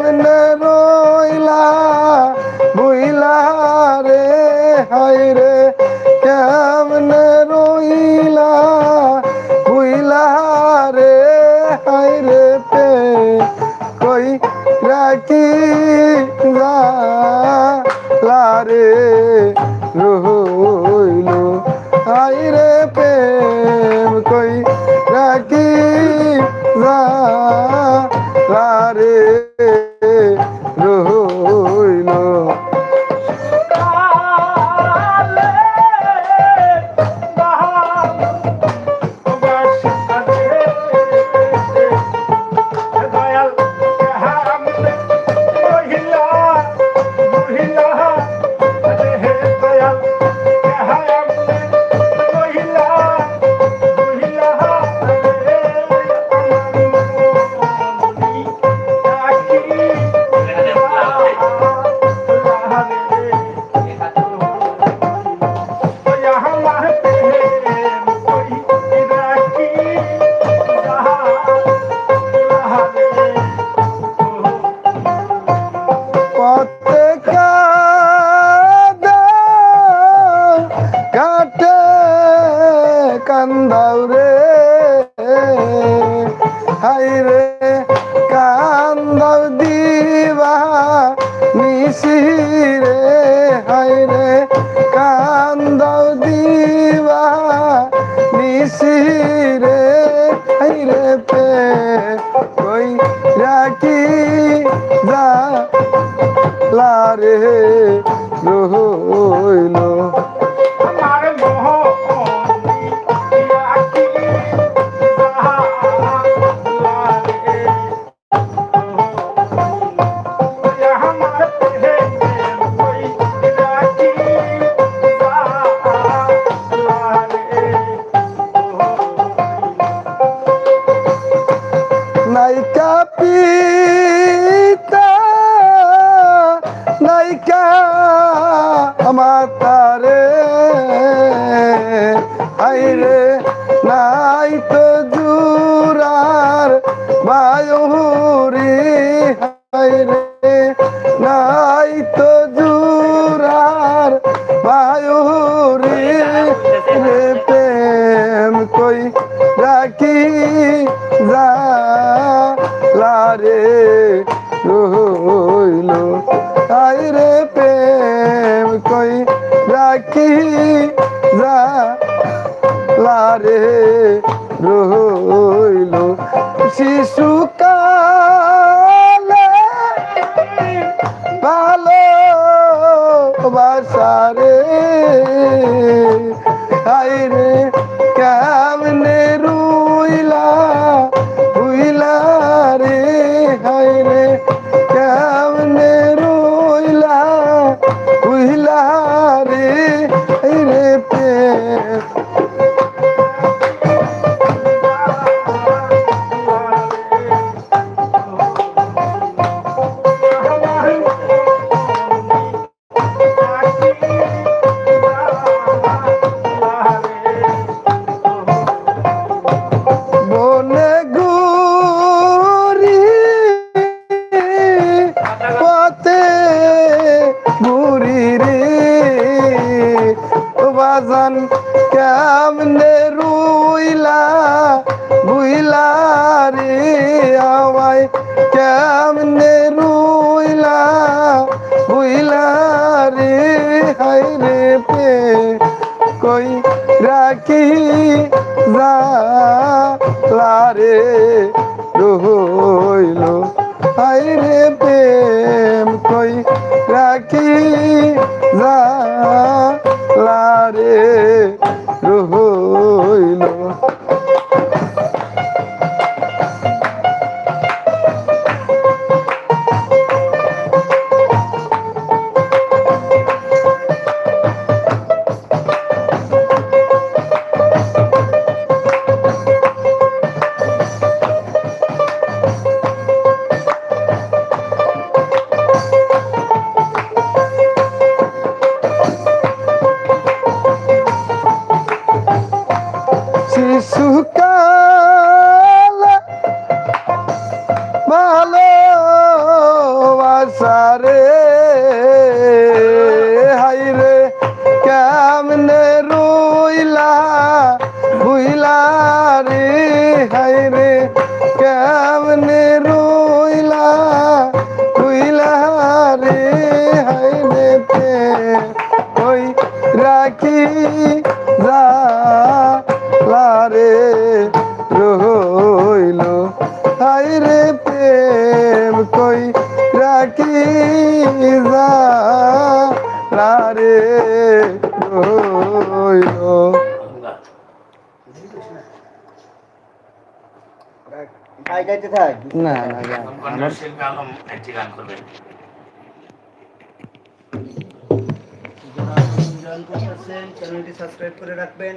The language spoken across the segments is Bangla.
coming now. রে রইল কি লারে রইল শিশু আওয়াই কেমনে রুইলা, বুইলা রে হাই রে পে, কই রাখি যা রে, রইল হাই রে পে কই রাখি যা লারে রহ না না একটি গান করবেন চ্যানেলটি সাবস্ক্রাইব করে রাখবেন।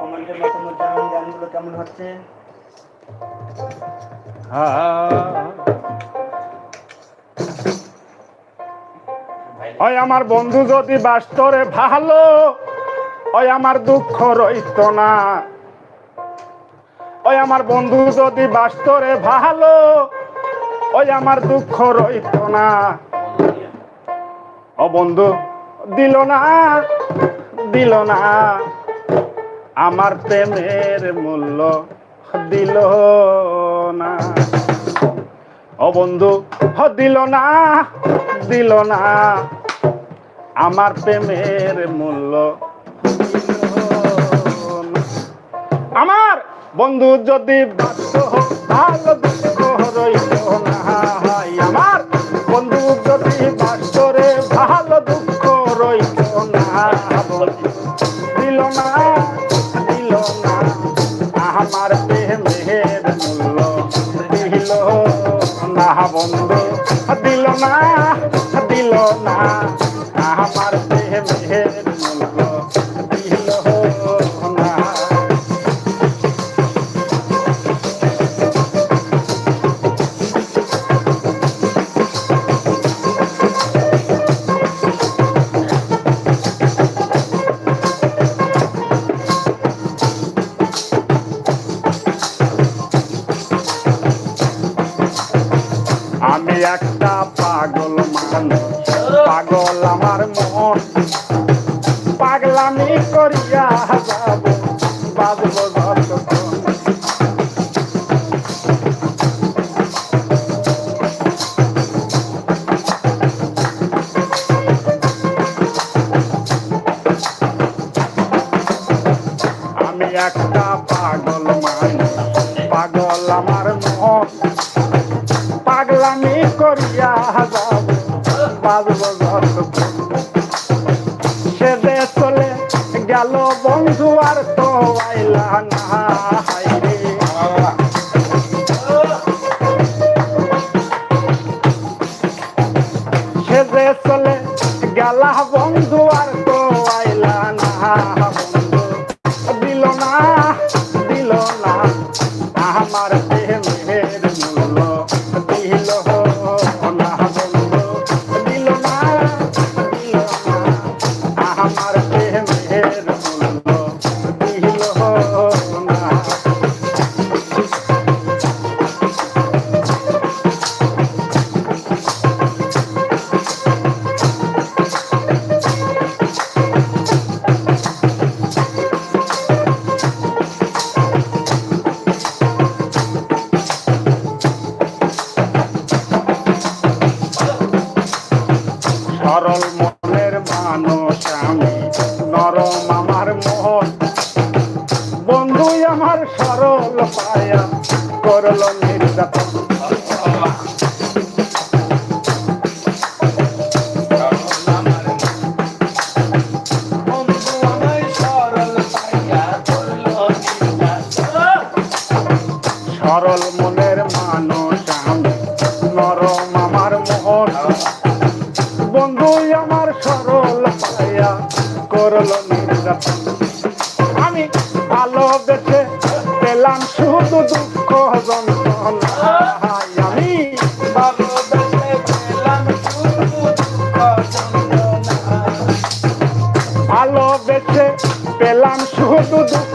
কমেন্টের মতামত জানান গানগুলো কেমন হচ্ছে। ওই আমার বন্ধু যদি বাস্তরে ভালো, ওই আমার দুঃখ রইত না। ওই আমার বন্ধু যদি বাস্তরে ভালো, ওই আমার দুঃখ রইত না। ও বন্ধু, দিল না দিল না। আমার প্রেমের মূল্য দিল না। ও বন্ধু দিল না দিল না। আমার প্রেমের মূল্য। আমার বন্ধু যদি ভালো আমি একটা পাগল মানুষ, পাগল আমার মন। পাগলামি করিয়া যাব বাজব যতক্ষণ সে চলে গেল বন্ধু আর তো আইলা না সরল বন্ধু আমার সরল পায়া করল নির্যাতন। আমি ভালোবেসে পেলাম শুধু দুঃখ যন্ত্রণা আমি ভালোবেসে পেলাম শুধু দুঃখ পেলাম শুধু দুঃখ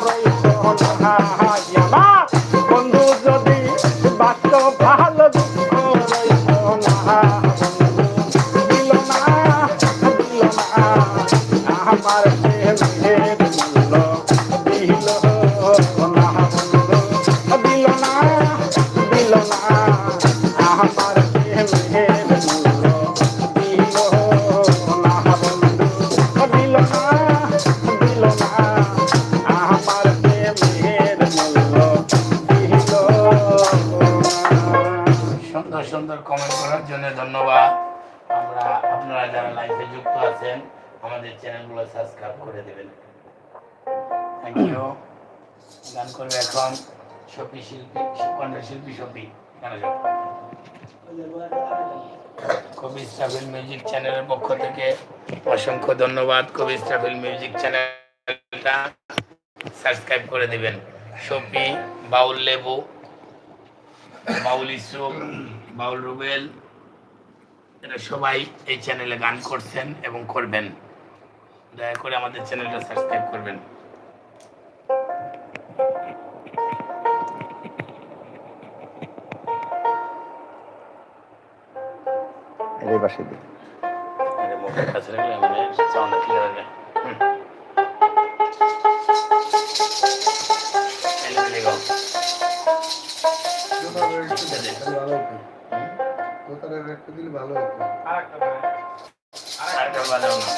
দুঃখ সুন্দর কমেন্ট করার জন্য ধন্যবাদ। আমরা আপনারা যারা লাইভে যুক্ত আছেন, আমাদের চ্যানেলগুলো সাবস্ক্রাইব করে দেবেন। থ্যাংক ইউ গান করবে এখন শপি শিল্পী কণ্ঠ শিল্পী শপি কেন কবি ট্রাভেল মিউজিক চ্যানেলের পক্ষ থেকে অসংখ্য ধন্যবাদ। কবি ট্রাভেল মিউজিক চ্যানেলটা সাবস্ক্রাইব করে দিবেন। শপি বাউল লেবু, বাউল ইসুক বাউল রুবেল এরা সবাই এই চ্যানেলে গান করছেন এবং করবেন। দয়া করে আমাদের চ্যানেলটা সাবস্ক্রাইব করবেন। পাশে দিই কাছে রাখলে মানে গাও। একটু দিলে ভালো হতো আরেকটা না।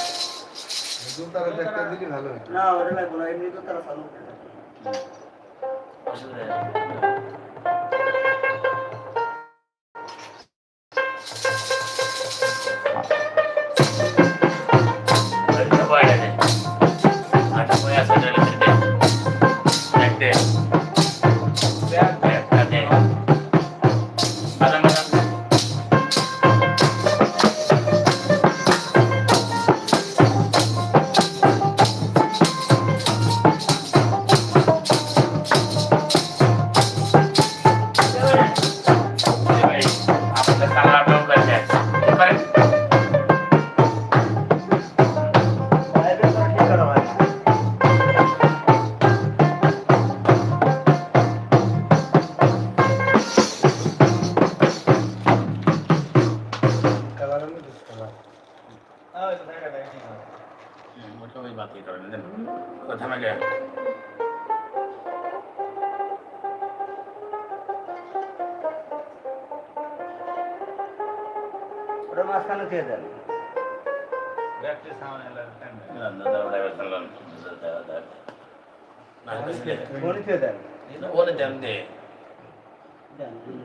জুতার একটা দিলে ভালো হতো না ওটা লাগবে না এমনি তো তারা চালু অসুবিধা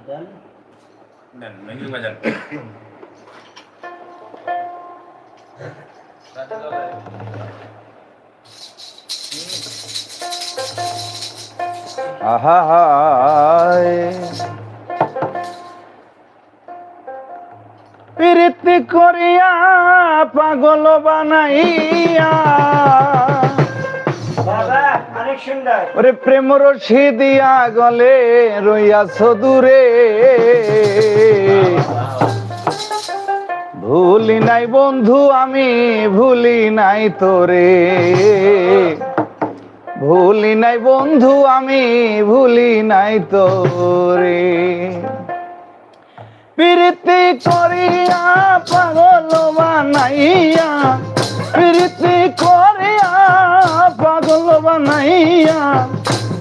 দেন। দেন। মেঘিল বাজান আহা হায়। প্রীতি করিয়া পাগল বানাইয়া। ওরে প্রেম রশি দিয়া গলে রইয়াছ দূরে। ভুলি নাই বন্ধু আমি ভুলি নাই তোরে। ভুলি নাই বন্ধু আমি ভুলি নাই তোরে। প্রীতি করিয়া পাগল বানাইয়া, প্রীতি করিয়া পাগল বানাইয়া,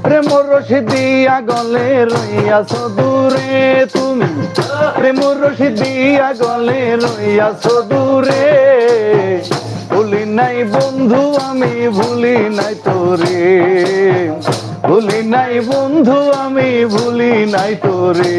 প্রেম রশি দিয়া গলে রইয়াছ দূরে তুমি। প্রেম রশি দিয়া গলে রইয়াছ দূরে। ভুলি নাই বন্ধু, আমি ভুলি নাই তোরে। ভুলি নাই বন্ধু আমি ভুলি নাই তোরে।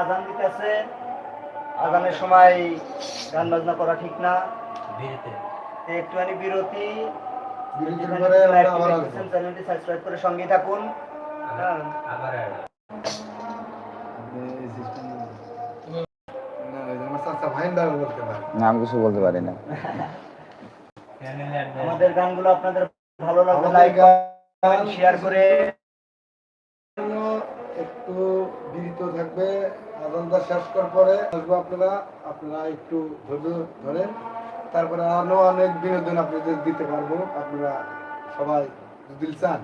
আজান দিতেছে। আজানের সময় গান বাজনা করা ঠিক না। একটুখানি বিরতি। চ্যানেলটি সাবস্ক্রাইব করে সঙ্গেই থাকুন। না আমি কিছু বলতে পারি না। আমাদের গানগুলো আপনাদের ভালো লাগবে লাইক শেয়ার করে জন্য একটু বিরত থাকবে আনন্দা শেষ করার পরে আসব আপনারা আপনারা একটু ধৈর্য ধরেন। তারপরে আরও অনেক বিনোদন আপনাদের দিতে পারব, আপনারা সবাই যদি চান।